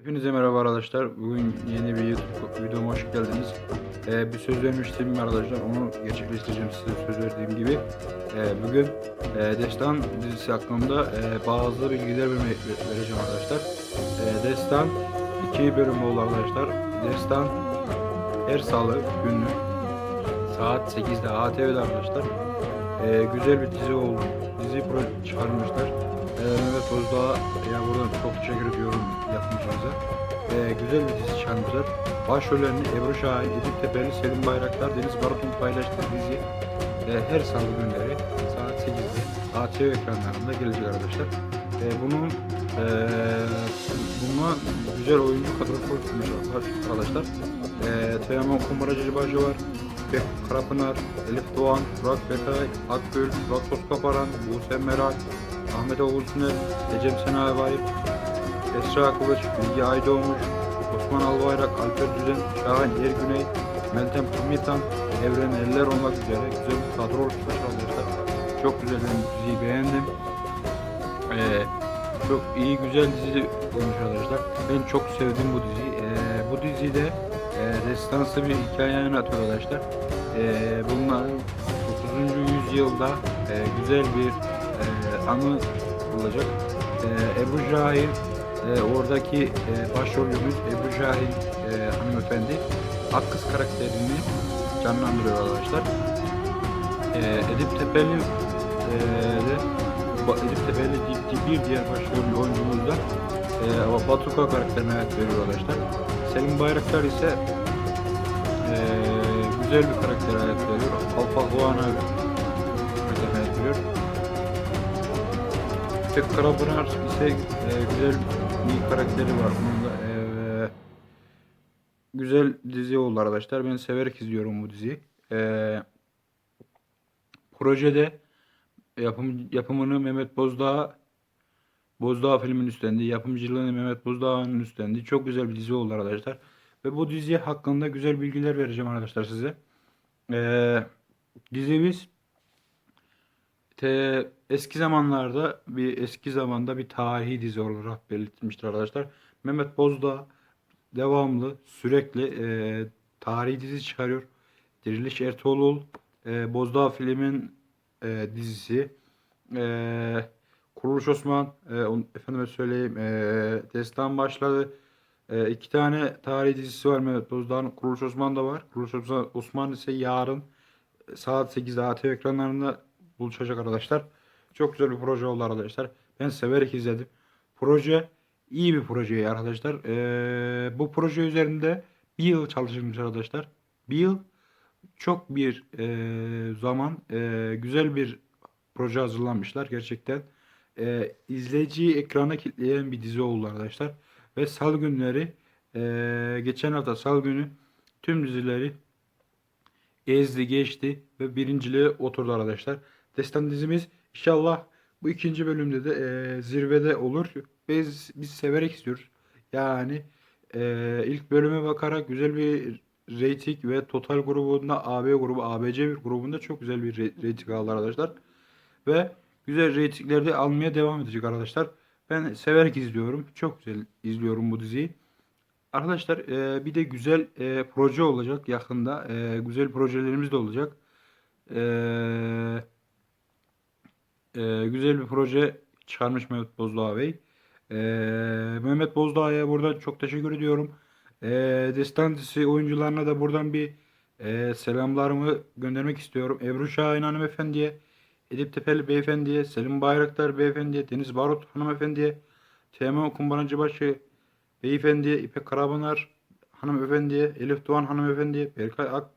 Hepinize merhaba arkadaşlar. Bugün yeni bir YouTube videoma hoş geldiniz. Ee, bir söz vermiştim arkadaşlar. Onu gerçekleştireceğim size söz verdiğim gibi. Ee, bugün e, Destan dizisi hakkında e, bazı bilgiler vereceğim arkadaşlar. Ee, Destan iki bölüm oldu arkadaşlar. Destan her salı günü saat 8'de ATV'de arkadaşlar. Ee, güzel bir dizi oldu. Dizi çıkarmışlar. Mehmet Bozdağ'a ya buradan çok teşekkür ediyorum yapımcımıza. Ee, güzel bir dizi çıkarmışlar. Başrollerini Ebru Şahin, Edip Tepeli, Selim Bayraktar, Deniz Barut'un paylaştığı dizi e, her salı günleri saat 8'de ATV ekranlarında gelecek arkadaşlar. E, bunun e, buna güzel oyuncu kadrosu oluşturmuş arkadaşlar. E, Teoman Kumbaracı Bacı var. Bek Karapınar, Elif Doğan, Burak Bekay, Akgül, Burak Toskaparan, Buse Meral, Ahmet Oğuz Süner, Ecem Sena Bayır, Esra Kılıç, Bilgi Aydoğmuş, Osman Albayrak, Alper Düzen, Şahin Ergüney, Meltem Kumitan, Evren Eller olmak üzere güzel bir kadro oluşturmuş arkadaşlar. Çok güzel ben diziyi beğendim. Ee, çok iyi güzel dizi olmuş arkadaşlar. Ben çok sevdim bu diziyi. Ee, bu dizide e, destansı bir hikaye anlatıyor arkadaşlar. Ee, bunların 9. yüzyılda e, güzel bir e, anı olacak. E, Ebru Şahin e, oradaki e, başrolümüz Ebru Şahin e, hanımefendi Akkız karakterini canlandırıyor arkadaşlar. E, Edip Tepeli e, de Edip Tepeli bir diğer başrol oyuncumuz da e, Batuka karakterine hayat veriyor arkadaşlar. Selim Bayraktar ise e, güzel bir karaktere hayat veriyor. Alfa Huana hayat veriyor. İşte Karapınar ise e, güzel bir karakteri var. Bunun da, e, güzel dizi oldu arkadaşlar. Ben severek izliyorum bu diziyi. E, projede yapım, yapımını Mehmet Bozdağ Bozdağ filmin üstlendi. Yapımcılığını Mehmet Bozdağ'ın üstlendi. Çok güzel bir dizi oldu arkadaşlar. Ve bu dizi hakkında güzel bilgiler vereceğim arkadaşlar size. E, dizimiz te, eski zamanlarda bir eski zamanda bir tarihi dizi olarak belirtilmiştir arkadaşlar. Mehmet Bozdağ devamlı sürekli e, tarihi dizi çıkarıyor. Diriliş Ertuğrul e, Bozdağ filmin e, dizisi. E, Kuruluş Osman e, on, efendime söyleyeyim e, Destan başladı. E, iki tane tarihi dizisi var Mehmet Bozdağ'ın. Kuruluş Osman da var. Kuruluş Osman, Osman ise yarın saat 8'de ATV ekranlarında buluşacak arkadaşlar. Çok güzel bir proje oldu arkadaşlar. Ben severek izledim. Proje iyi bir proje arkadaşlar. Ee, bu proje üzerinde bir yıl çalışılmış arkadaşlar. Bir yıl çok bir e, zaman e, güzel bir proje hazırlanmışlar gerçekten. E, izleyiciyi ekrana kilitleyen bir dizi oldu arkadaşlar. Ve salı günleri e, geçen hafta salı günü tüm dizileri ezdi geçti ve birinciliğe oturdu arkadaşlar. Destan dizimiz inşallah bu ikinci bölümde de e, zirvede olur. Biz biz severek istiyoruz. Yani e, ilk bölüme bakarak güzel bir reyting ve total grubunda AB grubu ABC grubunda çok güzel bir re- reyting aldı arkadaşlar. Ve güzel reytingleri de almaya devam edecek arkadaşlar. Ben severek izliyorum. Çok güzel izliyorum bu diziyi. Arkadaşlar e, bir de güzel e, proje olacak yakında. E, güzel projelerimiz de olacak. E, e, güzel bir proje çıkarmış Mehmet Bozdağ Bey. E, Mehmet Bozdağ'a buradan çok teşekkür ediyorum. E, Destan dizisi oyuncularına da buradan bir e, selamlarımı göndermek istiyorum. Ebru Şahin hanımefendiye, Edip Tepeli beyefendiye, Selim Bayraktar beyefendiye, Deniz Barut hanımefendiye, Teğmen Kumbaracıbaşı beyefendiye, İpek Karabınar hanımefendiye, Elif Doğan hanımefendiye, Berkay Ak,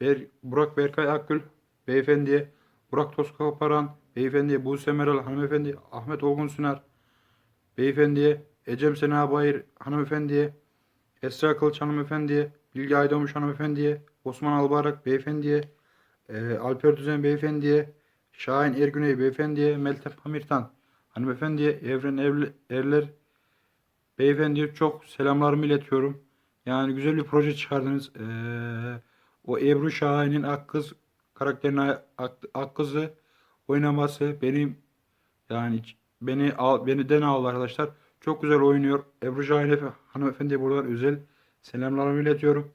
Ber, Burak Berkay Akgül beyefendiye, Burak Toskaparan beyefendiye, Buse Meral hanımefendi, Ahmet Olgun Süner beyefendiye, Ecem Sena Bayır hanımefendiye, Esra Kılıç hanımefendiye, Bilge Aydoğmuş hanımefendiye, Osman Albayrak beyefendiye, e, Alper Düzen beyefendiye, Şahin Ergüney beyefendiye, Meltem Pamirtan hanımefendiye, Evren Evli- Erler beyefendiye çok selamlarımı iletiyorum. Yani güzel bir proje çıkardınız. Ee, o Ebru Şahin'in Akkız karakterine Ak- Akkız'ı oynaması benim yani beni al, beni den aldı arkadaşlar. Çok güzel oynuyor. Ebru Şahin Efe- hanımefendiye buradan özel selamlarımı iletiyorum.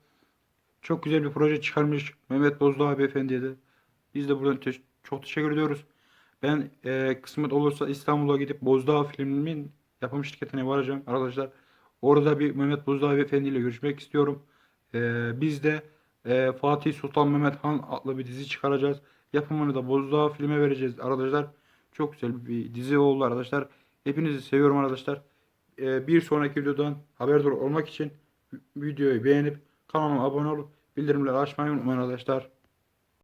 Çok güzel bir proje çıkarmış Mehmet Bozdağ beyefendiye de. Biz de buradan te- çok teşekkür ediyoruz. Ben e, kısmet olursa İstanbul'a gidip Bozdağ filmimin yapım şirketine varacağım arkadaşlar. Orada bir Mehmet Bozdağ beyefendi ile görüşmek istiyorum. E, biz de e, Fatih Sultan Mehmet Han adlı bir dizi çıkaracağız. Yapımını da Bozdağ filme vereceğiz arkadaşlar. Çok güzel bir dizi oldu arkadaşlar. Hepinizi seviyorum arkadaşlar. E, bir sonraki videodan haberdar olmak için videoyu beğenip kanalıma abone olup bildirimleri açmayı unutmayın arkadaşlar.